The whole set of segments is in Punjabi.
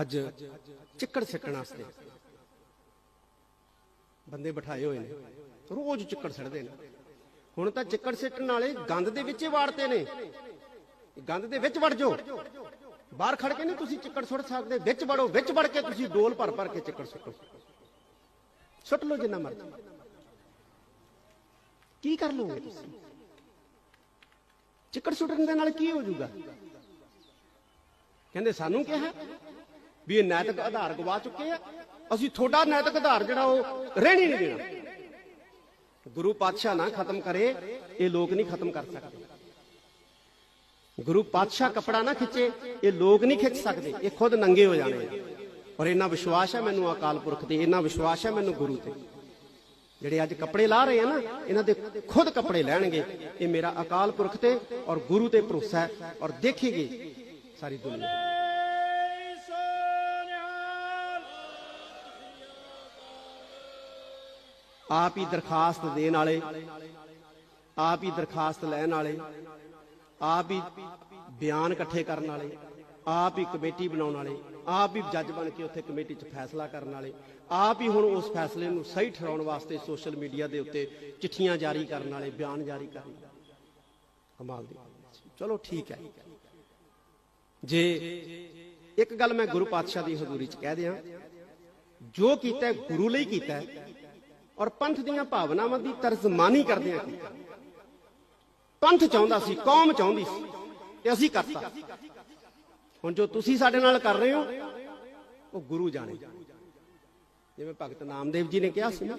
ਅੱਜ ਚਿੱਕੜ ਸਿੱਟਣ ਵਾਸਤੇ। ਬੰਦੇ ਬਿਠਾਏ ਹੋਏ ਨੇ। ਰੋਜ਼ ਚਿੱਕੜ ਸਿੱਟਦੇ ਨੇ। ਹੁਣ ਤਾਂ ਚਿੱਕੜ ਸਿੱਟਣ ਵਾਲੇ ਗੰਦ ਦੇ ਵਿੱਚ ਹੀ ਵਾੜਤੇ ਨੇ। ਗੰਦ ਦੇ ਵਿੱਚ ਵੜ ਜਾਓ। ਬਾਹਰ ਖੜ ਕੇ ਨਹੀਂ ਤੁਸੀਂ ਚਿੱਕੜ ਸੁੱਟ ਸਕਦੇ। ਵਿੱਚ ਵੜੋ, ਵਿੱਚ ਵੜ ਕੇ ਤੁਸੀਂ ਡੋਲ ਭਰ ਭਰ ਕੇ ਚਿੱਕੜ ਸੁੱਟੋ। ਸੁੱਟ ਲਓ ਜਿੰਨਾ ਮਰਜ਼ੀ। ਕੀ ਕਰ ਲਓਗੇ ਤੁਸੀਂ? ਚਿੱਕੜ ਸੁੱਟਣ ਦੇ ਨਾਲ ਕੀ ਹੋ ਜਾਊਗਾ? ਕਹਿੰਦੇ ਸਾਨੂੰ ਕਿਹਾ। ਵੀ ਇਹ ਨੈਤਿਕ ਆਧਾਰ ਗਵਾ ਚੁੱਕੇ ਆ। ਅਸੀਂ ਤੁਹਾਡਾ ਨੈਤਿਕ ਆਧਾਰ ਜਿਹੜਾ ਉਹ ਰਹਿਣੀ ਨਹੀਂ ਦੇਣਾ। ਗੁਰੂ ਪਾਤਸ਼ਾਹ ਨਾ ਖਤਮ ਕਰੇ, ਇਹ ਲੋਕ ਨਹੀਂ ਖਤਮ ਕਰ ਸਕਦੇ। ਗੁਰੂ ਪਾਤਸ਼ਾਹ ਕਪੜਾ ਨਾ ਖਿੱਚੇ, ਇਹ ਲੋਕ ਨਹੀਂ ਖਿੱਚ ਸਕਦੇ। ਇਹ ਖੁਦ ਨੰਗੇ ਹੋ ਜਾਣੇ ਔਰ ਇਹਨਾਂ ਵਿਸ਼ਵਾਸ ਹੈ ਮੈਨੂੰ ਅਕਾਲ ਪੁਰਖ ਤੇ ਇਹਨਾਂ ਵਿਸ਼ਵਾਸ ਹੈ ਮੈਨੂੰ ਗੁਰੂ ਤੇ। ਜਿਹੜੇ ਅੱਜ ਕੱਪੜੇ ਲਾ ਰਹੇ ਆ ਨਾ, ਇਹਨਾਂ ਦੇ ਖੁਦ ਕੱਪੜੇ ਲੈਣਗੇ। ਇਹ ਮੇਰਾ ਅਕਾਲ ਪੁਰਖ ਤੇ ਔਰ ਗੁਰੂ ਤੇ ਭਰੋਸਾ ਹੈ। ਔਰ ਦੇਖੇਗੀ ਸਾਰੀ ਦੁਨੀਆ। ਆਪ ਹੀ ਦਰਖਾਸਤ ਦੇਣ ਵਾਲੇ, ਆਪ ਹੀ ਦਰਖਾਸਤ ਲੈਣ ਵਾਲੇ, ਆਪ ਹੀ ਬਿਆਨ ਇਕੱਠੇ ਕਰਨ ਵਾਲੇ, ਆਪ ਹੀ ਕਮੇਟੀ ਬਣਾਉਣ ਵਾਲੇ, ਆਪ ਹੀ ਜੱਜ ਬਣ ਕੇ ਉੱਥੇ ਕਮੇਟੀ 'ਚ ਫੈਸਲਾ ਕਰਨ ਵਾਲੇ, ਆਪ ਹੀ ਹੁਣ ਉਸ ਫੈਸਲੇ ਨੂੰ ਸਹੀ ਠਹਿਰਾਉਣ ਵਾਸਤੇ ਸੋਸ਼ਲ ਮੀਡੀਆ ਦੇ ਉੱਤੇ ਚਿੱਠੀਆਂ ਜਾਰੀ ਕਰਨ ਵਾਲੇ, ਬਿਆਨ ਜਾਰੀ ਕਰਨ ਵਾਲੇ। ਕਮਾਲ ਦੀ ਚਲੋ ਠੀਕ ਹੈ। ਜੇ ਇੱਕ ਗੱਲ ਮੈਂ ਗੁਰੂ ਪਾਤਸ਼ਾਹ ਦੀ ਹਜ਼ੂਰੀ 'ਚ ਕਹਿ ਦਿਆਂ, ਜੋ ਕੀਤਾ ਗੁਰੂ ਲਈ ਕੀਤਾ ਔਰ ਪੰਥ ਦੀਆਂ ਭਾਵਨਾਵਾਂ ਦੀ ਤਰਜਮਾਨੀ ਕਰਦਿਆਂ ਕੀਤਾ ਪੰਥ ਚਾਹੁੰਦਾ ਸੀ, ਕੌਮ ਚਾਹੁੰਦੀ ਸੀ ਤੇ ਅਸੀਂ ਕਰਤਾ। ਹੁਣ ਜੋ ਤੁਸੀਂ ਸਾਡੇ ਨਾਲ ਕਰ ਰਹੇ ਹੋ, ਉਹ ਗੁਰੂ ਜਾਣੇ। ਜਿਵੇਂ ਭਗਤ ਨਾਮਦੇਵ ਜੀ ਨੇ ਕਿਹਾ ਸੀ ਨਾ,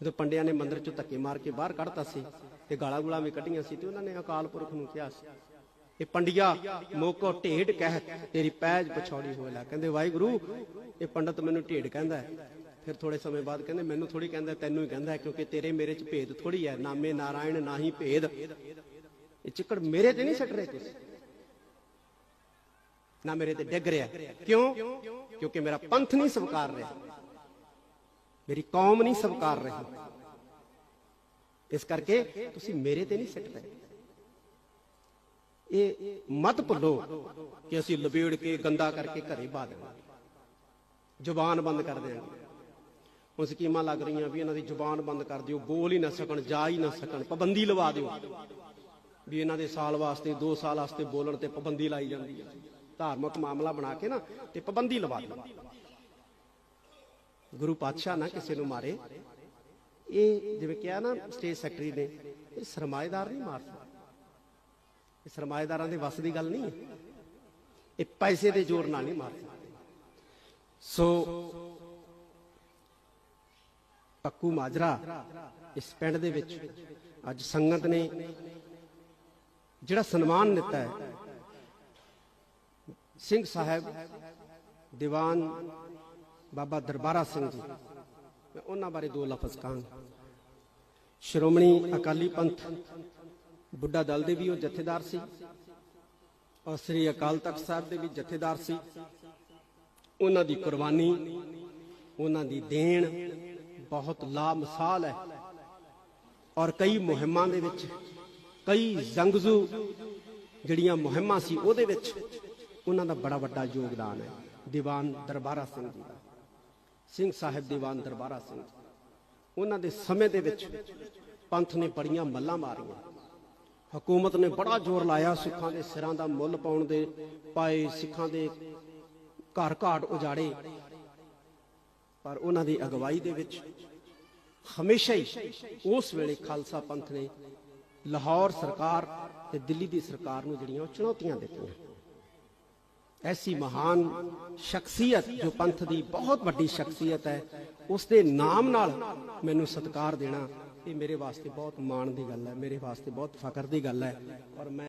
ਜਦੋਂ ਪੰਡਿਆਂ ਨੇ ਮੰਦਿਰ ਚੋਂ ਧੱਕੇ ਮਾਰ ਕੇ ਬਾਹਰ ਕੱਢਤਾ ਸੀ ਤੇ ਗਾਲਾਂ ਗੁਲਾਂ ਵੀ ਕੱਢੀਆਂ ਸੀ ਤੇ ਉਹਨਾਂ ਨੇ ਅਕਾਲ ਪੁਰਖ ਨੂੰ ਕਿਹਾ ਸੀ ਇਹ ਪੰਡਿਆ, ਮੋਕੋ ਢੇਡ ਕਹਿ, ਤੇਰੀ ਪੈਜ ਪਛੌੜੀ ਹੋਏ ਕਹਿੰਦੇ, ਵਾਹਿਗੁਰੂ, ਇਹ ਪੰਡਤ ਮੈਨੂੰ ਢੇਡ ਕਹਿੰਦਾ ਫਿਰ ਥੋੜੇ ਸਮੇਂ ਬਾਅਦ ਕਹਿੰਦੇ, ਮੈਨੂੰ ਥੋੜੀ ਕਹਿੰਦਾ, ਤੈਨੂੰ ਹੀ ਕਹਿੰਦਾ ਕਿਉਂਕਿ ਤੇਰੇ ਮੇਰੇ ਚ ਭੇਦ ਥੋੜੀ ਹੈ। ਨਾਮੇ ਨਾਰਾਇਣ ਨਾਹੀ ਭੇਦ। ਇਹ ਚਿੱਕੜ ਮੇਰੇ ਤੇ ਨਹੀਂ ਸੱਟ ਰਹੇ ਤੁਸੀਂ। ਨਾ ਮੇਰੇ ਤੇ ਡਿੱਗ ਰਿਹਾ। ਕਿਉਂ? ਕਿਉਂਕਿ ਮੇਰਾ ਪੰਥ ਨਹੀਂ ਸਵਕਾਰ ਰਿਹਾ। ਮੇਰੀ ਕੌਮ ਨਹੀਂ ਸਵਕਾਰ ਰਹੀ। ਇਸ ਕਰਕੇ ਤੁਸੀਂ ਮੇਰੇ ਤੇ ਨਹੀਂ ਸਿੱਟ ਰਹੇ। ਇਹ ਮਤ ਭੁੱਲੋ ਕਿ ਅਸੀਂ ਲਬੇੜ ਕੇ, ਗੰਦਾ ਕਰਕੇ ਘਰੇ ਪਾ ਦੇਵਾਂਗੇ ਜ਼ੁਬਾਨ ਬੰਦ ਕਰ ਦੇਵਾਂਗੇ ਹੁਣ ਸਕੀਮਾਂ ਲੱਗ ਰਹੀਆਂ ਵੀ ਇਹਨਾਂ ਦੀ ਜ਼ੁਬਾਨ ਬੰਦ ਕਰ ਦਿਓ, ਬੋਲ ਹੀ ਨਾ ਸਕਣ, ਜਾ ਹੀ ਨਾ ਸਕਣ, ਪਾਬੰਦੀ ਲਵਾ ਦਿਓ। ਵੀ ਇਹਨਾਂ ਦੇ ਸਾਲ ਵਾਸਤੇ 2 ਸਾਲ ਵਾਸਤੇ ਬੋਲਣ ਤੇ ਪਾਬੰਦੀ ਲਾਈ ਜਾਂਦੀ ਹੈ ਧਾਰਮਿਕ ਮਾਮਲਾ ਬਣਾ ਕੇ ਨਾ ਤੇ ਪਾਬੰਦੀ ਲਵਾ ਦਿਓ। ਗੁਰੂ ਪਾਤਸ਼ਾਹ ਨਾ ਕਿਸੇ ਨੂੰ ਮਾਰੇ। ਇਹ ਜਿਵੇਂ ਕਿਹਾ ਨਾ ਸਟੇਟ ਸੈਕਟਰੀ ਨੇ, ਇਹ ਸਰਮਾਏਦਾਰ ਨਹੀਂ ਮਾਰ ਸਕਦਾ। ਇਹ ਸਰਮਾਏਦਾਰਾਂ ਦੇ ਵੱਸ ਦੀ ਗੱਲ ਨਹੀਂ ਹੈ। ਇਹ ਪੈਸੇ ਦੇ ਜ਼ੋਰ ਨਾਲ ਨਹੀਂ ਮਾਰ ਸਕਦੇ। ਸੋ ਪੱਕੂ ਮਾਜਰਾ ਇਸ ਪਿੰਡ ਦੇ ਵਿੱਚ ਅੱਜ ਸੰਗਤ ਨੇ ਜਿਹੜਾ ਸਨਮਾਨ ਦਿੱਤਾ ਹੈ, ਸਿੰਘ ਸਾਹਿਬ ਦੀਵਾਨ ਬਾਬਾ ਦਰਬਾਰਾ ਸਿੰਘ ਜੀ, ਮੈਂ ਉਹਨਾਂ ਬਾਰੇ ਦੋ ਲਫ਼ਜ਼ ਕਹਾਂਗਾ। ਸ਼੍ਰੋਮਣੀ ਅਕਾਲੀ ਪੰਥ ਬੁੱਢਾ ਦਲ ਦੇ ਵੀ ਉਹ ਜਥੇਦਾਰ ਸੀ ਔਰ ਸ੍ਰੀ ਅਕਾਲ ਤਖਤ ਸਾਹਿਬ ਦੇ ਵੀ ਜਥੇਦਾਰ ਸੀ। ਉਹਨਾਂ ਦੀ ਕੁਰਬਾਨੀ, ਉਹਨਾਂ ਦੀ ਦੇਣ ਬਹੁਤ ਲਾ ਮਿਸਾਲ ਹੈ। ਔਰ ਕਈ ਮੁਹਿੰਮਾਂ ਦੇ ਵਿੱਚ, ਕਈ ਜੰਗਜ਼ੂ ਜਿਹੜੀਆਂ ਮੁਹਿੰਮਾਂ ਸੀ, ਉਹਦੇ ਵਿੱਚ ਉਹਨਾਂ ਦਾ ਬੜਾ ਵੱਡਾ ਯੋਗਦਾਨ ਹੈ। ਦੀਵਾਨ ਦਰਬਾਰਾ ਸਿੰਘ ਜੀ ਦਾ। ਸਿੰਘ ਸਾਹਿਬ ਦੀਵਾਨ ਦਰਬਾਰਾ ਸਿੰਘ ਉਹਨਾਂ ਦੇ ਸਮੇਂ ਦੇ ਵਿੱਚ ਪੰਥ ਨੇ ਬੜੀਆਂ ਮੱਲਾਂ ਮਾਰੀਆਂ। ਹਕੂਮਤ ਨੇ ਬੜਾ ਜ਼ੋਰ ਲਾਇਆ ਸਿੱਖਾਂ ਦੇ ਸਿਰਾਂ ਦਾ ਮੁੱਲ ਪਾਉਣ ਦੇ, ਪਾਏ ਸਿੱਖਾਂ ਦੇ ਘਰ ਘਾਟ ਉਜਾੜੇ। ਪਰ ਉਹਨਾਂ ਦੀ ਅਗਵਾਈ ਦੇ ਵਿੱਚ ਹਮੇਸ਼ਾ ਹੀ ਉਸ ਵੇਲੇ ਖਾਲਸਾ ਪੰਥ ਨੇ ਲਾਹੌਰ ਸਰਕਾਰ ਤੇ ਦਿੱਲੀ ਦੀ ਸਰਕਾਰ ਨੂੰ ਜਿਹੜੀਆਂ ਉਹ ਚੁਣੌਤੀਆਂ ਦਿੱਤੀਆਂ। ਐਸੀ ਮਹਾਨ ਸ਼ਖਸੀਅਤ ਜੋ ਪੰਥ ਦੀ ਬਹੁਤ ਵੱਡੀ ਸ਼ਖਸੀਅਤ ਹੈ ਉਸ ਦੇ ਨਾਮ ਨਾਲ ਮੈਨੂੰ ਸਤਿਕਾਰ ਦੇਣਾ ਇਹ ਮੇਰੇ ਵਾਸਤੇ ਬਹੁਤ ਮਾਣ ਦੀ ਗੱਲ ਹੈ, ਮੇਰੇ ਵਾਸਤੇ ਬਹੁਤ ਫਖਰ ਦੀ ਗੱਲ ਹੈ ਔਰ ਮੈਂ